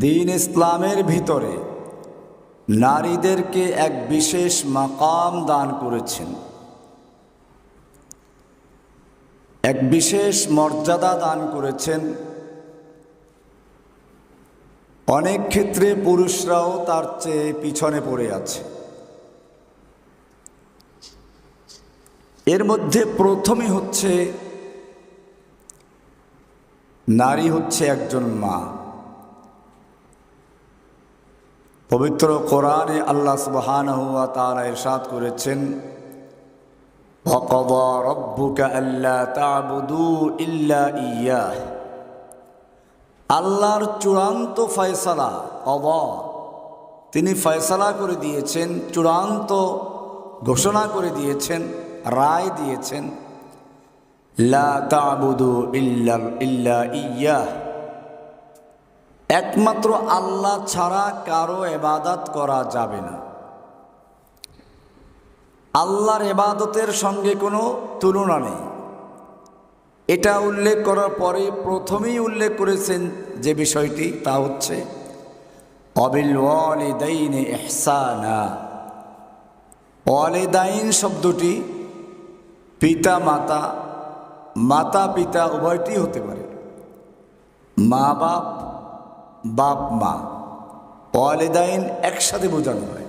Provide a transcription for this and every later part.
দিন ইসলামের ভিতরে নারীদেরকে এক বিশেষ মাকাম দান করেছেন। এক বিশেষ মর্যাদা দান করেছেন। অনেক ক্ষেত্রে পুরুষরাও তার চেয়ে পিছনে পড়ে আছে। এর মধ্যে প্রথমে হচ্ছে নারী হচ্ছে একজন মা। পবিত্র কোরআনে আল্লাহ সুবহানাহু ওয়া তাআলা ইরশাদ করেছেন وقضى ربك ألا تعبدوا إلا إياه আল্লাহর চূড়ান্ত ফয়সালা অব তিনি ফয়সালা করে দিয়েছেন চূড়ান্ত ঘোষণা করে দিয়েছেন রায় দিয়েছেন লা তাবুদু ইল্লা ইল্লা ইয়াহ একমাত্র আল্লাহ ছাড়া কারও এবাদত করা যাবে না। আল্লাহর এবাদতের সঙ্গে কোনো তুলনা নেই। এটা উল্লেখ করার পরে প্রথমেই উল্লেখ করেছেন যে বিষয়টি, তা হচ্ছে, অবিল এহসানা ওয়ালিদাইন শব্দটি পিতা মাতা মাতা পিতা উভয়টি হতে পারে। মা বাপ বাপ, মা, ওয়ালিদাইন একসাথে বোঝানো হয়।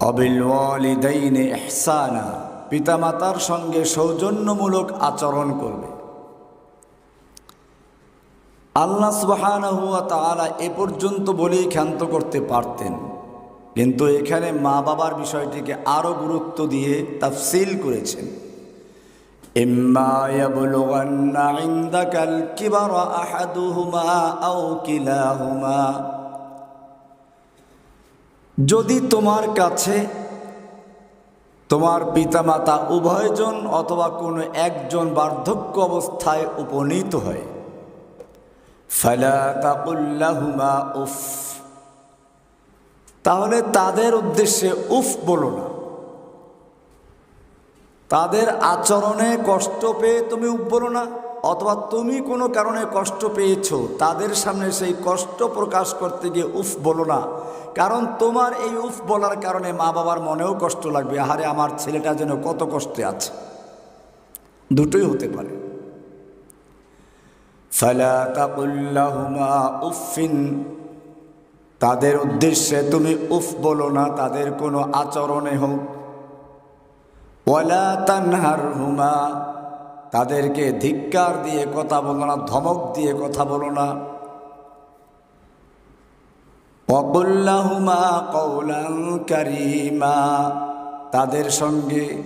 অবিল ওয়ালিদাইনে এহসানা পিতামাতার সঙ্গে সৌজন্যমূলক আচরণ করবে। আল্লাহ সুবহানাহু ওয়া তাআলা এ পর্যন্ত বলেই ক্ষান্ত করতে পারতেন। কিন্তু এখানে মা বাবার বিষয়টিকে আরও গুরুত্ব দিয়ে তাফসিল করেছেন। إما يبلغن عندك الكبر أحدهما أو كلاهما যদি তোমার কাছে তোমার পিতামাতা উভয়জন অথবা কোনো একজন বার্ধক্য অবস্থায় উপনীত হয় ফালা তাকুল্লাহুমা উফ তাহলে তাদের উদ্দেশ্যে উফ বলো না তাদের আচরণে কষ্ট পেয়ে তুমি উফ বলো না, অথবা তুমি কোনো কারণে কষ্ট পেয়েছ, তাদের সামনে সেই কষ্ট প্রকাশ করতে গিয়ে উফ বলো না। কারণ তোমার এই উফ বলার কারণে মা বাবার মনেও কষ্ট লাগবে, আহারে আমার ছেলেটা যেন কত কষ্টে আছে। দুটোই হতে পারে। উফিন তাদের উদ্দেশ্যে তুমি উফ বলো না, তাদের কোনো আচরণে হোক ওয়ালা তানহার হুমা তাদেরকে ধিক্কার দিয়ে কথা বলো না, ধমক দিয়ে কথা বলো না। অকুল্লাহুমা কৌলাং কারিমা, তাদের সঙ্গে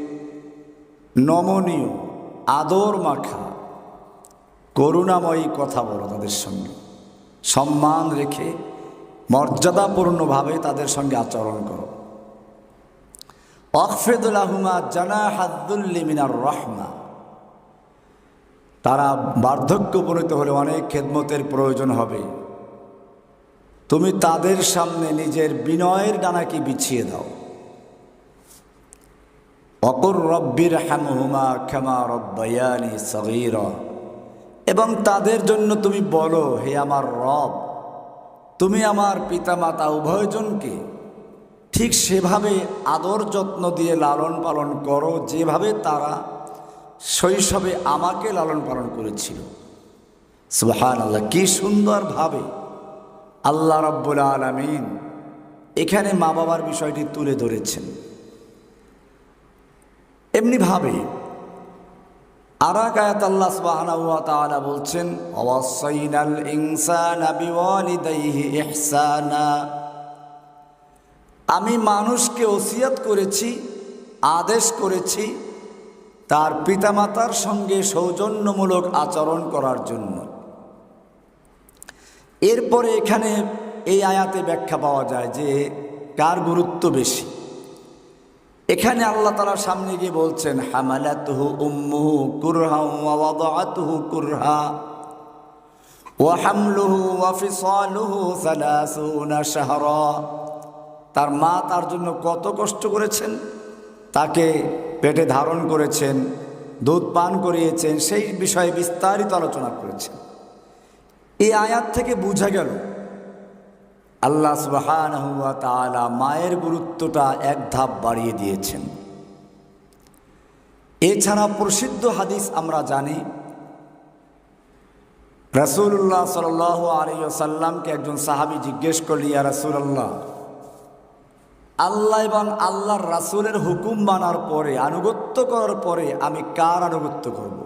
নমনীয়, আদর মাখা, করুণাময়ী কথা বলো তাদের সঙ্গে। সম্মান রেখে, মর্যাদাপূর্ণভাবে তাদের সঙ্গে আচরণ করো। জানা রহমা। তারা বার্ধক্য উপনীত হলে অনেক খেদমতের প্রয়োজন হবে। তুমি তাদের সামনে নিজের বিনয়ের ডানাকে বিছিয়ে দাও। অকর রব্বির হ্যামহুমা ক্ষমা রব্বায়ানি সগীর। এবং তাদের জন্য তুমি বলো, হে আমার রব, তুমি আমার পিতামাতা উভয়জনকে ঠিক সেভাবে আদর যত্ন দিয়ে লালন পালন করো, যেভাবে তারা শৈশবে আমাকে লালন পালন করেছিল। সুহান আল্লাহ কি সুন্দরভাবে আল্লাহ রব্বুল আলমিন এখানে মা বাবার বিষয়টি তুলে ধরেছেন। এমনিভাবে আর এক আয়াত আল্লাহ সুবহানাহু বলছেন, ওয়াসাইনাল ইনসানা আমি মানুষকে ওসিয়াত করেছি, আদেশ করেছি তার পিতামাতার সঙ্গে সৌজন্যমূলক আচরণ করার জন্য। এরপরে এখানে এই আয়াতে ব্যাখ্যা পাওয়া যায় যে কার গুরুত্ব বেশি। এখানে আল্লাহ তালা সামনে গিয়ে বলছেন উম্মুহু কুরহা ওয়াদাআতুহু কুরহা ওয়া হামলুহু ওয়া ফিসালুহু সালাসুনা শাহরা। তার মা তার জন্য কত কষ্ট করেছেন, তাকে পেটে ধারণ করেছেন, দুধ পান করিয়েছেন, সেই বিষয়ে বিস্তারিত আলোচনা করেছেন। এই আয়াত থেকে বোঝা গেল, আল্লাহ সুবহানাহু ওয়া তাআলা মায়ের গুরুত্বটা এক ধাপ বাড়িয়ে দিয়েছেন। এছাড়া প্রসিদ্ধ হাদিস আমরা জানি রসুল্লাহ সাল আলী সাল্লামকে একজন সাহাবি জিজ্ঞেস করলি, ইয়া রসুল্লাহ আল্লাহ এবং আল্লাহর রাসুলের হুকুম মানার পরে, আনুগত্য করার পরে আমি কার আনুগত্য করব?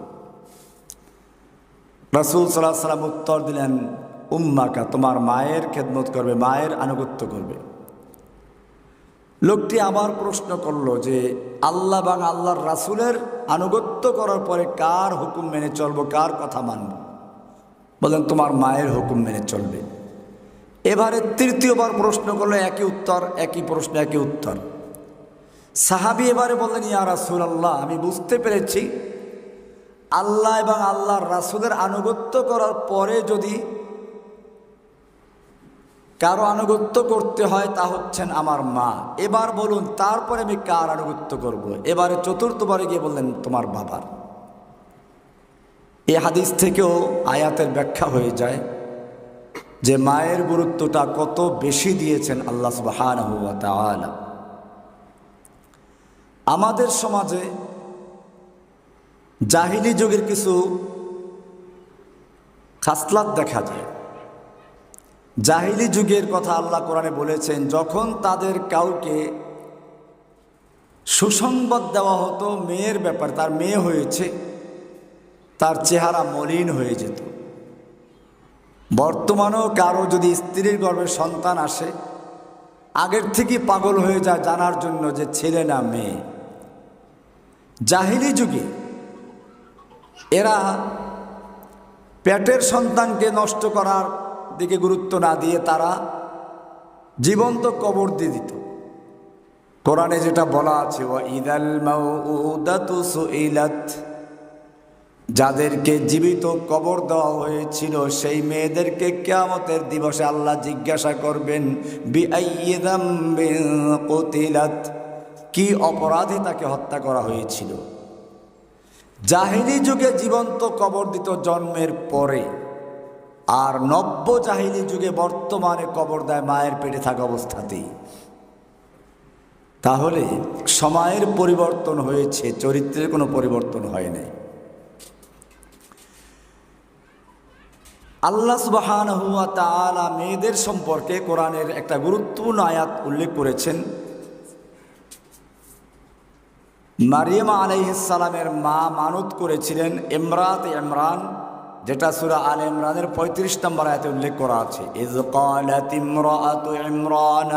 রসুল সাল্লাহ সাল্লাম উত্তর দিলেন, উম্মাকা, তোমার মায়ের খেদমত করবে, মায়ের আনুগত্য করবে। লোকটি আবার প্রশ্ন করল যে, আল্লাহ এবং আল্লাহর রাসুলের আনুগত্য করার পরে কার হুকুম মেনে চলবো, কার কথা মানব? বলেন তোমার মায়ের হুকুম মেনে চলবে। এবারে তৃতীয়বার প্রশ্ন করল, একই উত্তর, একই প্রশ্ন, একই উত্তর। সাহাবি এবারে বললেন, ইয়া রাসুল আল্লাহ আমি বুঝতে পেরেছি। আল্লাহ এবং আল্লাহর রাসুলের আনুগত্য করার পরে যদি কারও আনুগত্য করতে হয়, তা হচ্ছেন আমার মা। এবার বলুন, তারপরে আমি কার আনুগত্য করব। এবারে চতুর্থবারে গিয়ে বললেন, তোমার বাবার। এ হাদিস থেকেও আয়াতের ব্যাখ্যা হয়ে যায়। যে মায়ের গুরুত্বটা কত বেশি দিয়েছেন আল্লাহ সুবাহান আমাদের সমাজে জাহিলি যুগের কিছু খাসলাত দেখা যায়। জাহিলি যুগের কথা আল্লাহ কোরআনে বলেছেন, যখন তাদের কাউকে সুসংবাদ দেওয়া হতো, মেয়ের ব্যাপার, তার মেয়ে হয়েছে, তার চেহারা মলিন হয়ে যেত। বর্তমানেও কারও যদি স্ত্রীর গর্ভে সন্তান আসে, আগের থেকে পাগল হয়ে যায় জানার জন্য যে ছেলে না মেয়ে। জাহিলি যুগে এরা পেটের সন্তানকে নষ্ট করার দিকে গুরুত্ব না দিয়ে তারা জীবন্ত কবর দিয়ে দিত। কোরআনে যেটা বলা আছে ও ইদাল মাউদাতু সুইলাত। যাদেরকে জীবিত কবর দেওয়া হয়েছিল, সেই মেয়েদেরকে কেয়ামতের দিবসে আল্লাহ জিজ্ঞাসা করবেন কি অপরাধে তাকে হত্যা করা হয়েছিল? জাহিলি যুগে জীবন্ত কবর দিত জন্মের পরে, আর নব্য জাহিলি যুগে বর্তমানে কবর দেয় মায়ের পেটে থাকা অবস্থাতেই। তাহলে, সময়ের পরিবর্তন হয়েছে, চরিত্রের কোনো পরিবর্তন হয় নাই। আল্লাহ সুবাহান হুয়া তালা মেয়েদের সম্পর্কে কোরআনের একটা গুরুত্বপূর্ণ আয়াত উল্লেখ করেছেন মারিয়ামা আলাইসালামের মা মানত করেছিলেন ইমরাত ইমরান যেটা সুরা আল ইমরানের পঁয়ত্রিশ নম্বর আয়াতে উল্লেখ করা আছে ইজ قالت امرأة عمران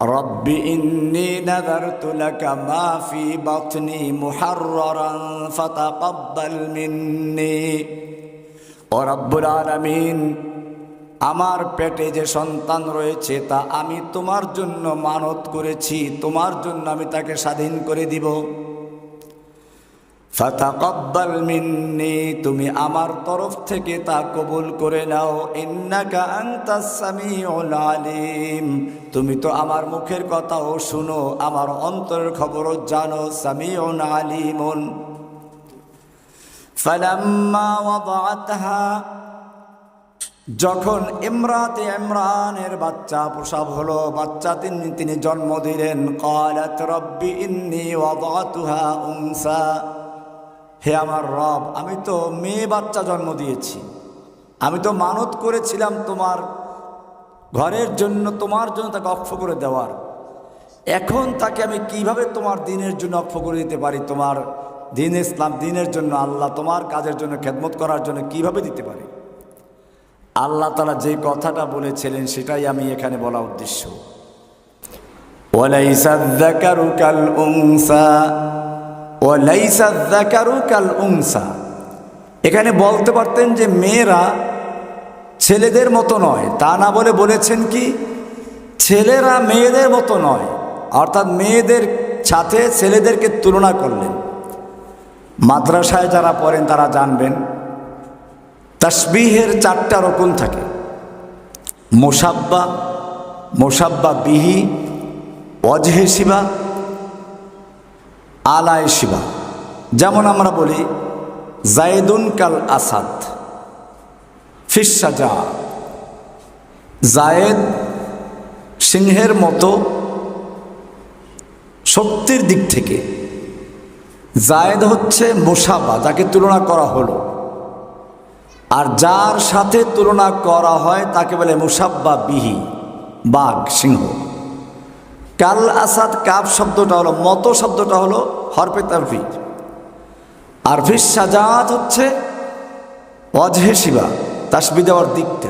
رب إني نذرت لك ما في بطني محررا فتقبل مني ও রব্বুল আলামিন, আমার পেটে যে সন্তান রয়েছে তা আমি তোমার জন্য মানত করেছি, তোমার জন্য আমি তাকে স্বাধীন করে দিব। ফাতাকাব্বাল মিন্নি, তুমি আমার তরফ থেকে তা কবুল করে নাও। আলিম, তুমি তো আমার মুখের কথাও শুনো, আমার অন্তরের খবরও জানো। সামিউন আলিমুন। যখন ইমরাতে ইমরানের বাচ্চা প্রসব হলো, বাচ্চা তিনি তিনি জন্ম দিলেন, কালাত রব্বি ইন্নি উনসা। হে আমার রব, আমি তো মেয়ে বাচ্চা জন্ম দিয়েছি। আমি তো মানত করেছিলাম তোমার ঘরের জন্য, তোমার জন্য তাকে অক্ষ করে দেওয়ার। এখন তাকে আমি কীভাবে তোমার দিনের জন্য অক্ষ করে দিতে পারি? তোমার দিন ইসলাম দিনের জন্য, আল্লাহ তোমার কাজের জন্য, খেদমত করার জন্য কীভাবে দিতে পারে? আল্লাহ তালা যে কথাটা বলেছিলেন, সেটাই আমি এখানে বলা উদ্দেশ্য। এখানে বলতে পারতেন যে মেয়েরা ছেলেদের মতো নয়। তা না বলে বলেছেন কি? ছেলেরা মেয়েদের মতো নয়। অর্থাৎ মেয়েদের সাথে ছেলেদেরকে তুলনা করলেন। মাদ্রাসায় যারা পড়েন তারা জানবেন, তসবিহের চারটা রকম থাকে। মোসাব্বা মোসাব্বা বিহি অজহে শিবা, আলায় শিবা। যেমন আমরা বলি, জায়দুন কাল আসাদ ফিসাজা জায়েদ সিংহের মতো শক্তির দিক থেকে জায়েদ হচ্ছে মোসাবা যাকে তুলনা করা হলো। আর যার সাথে তুলনা করা হয় তাকে বলে মুসাব্বা বিহি, বাঘ, সিংহ। কাল আসাদ কাপ শব্দটা হলো, মতো শব্দটা হলো হরফে তারফি আর ফিস সাজাত হচ্ছে অজহে শিবা, তাসবি দেওয়ার দিকটা।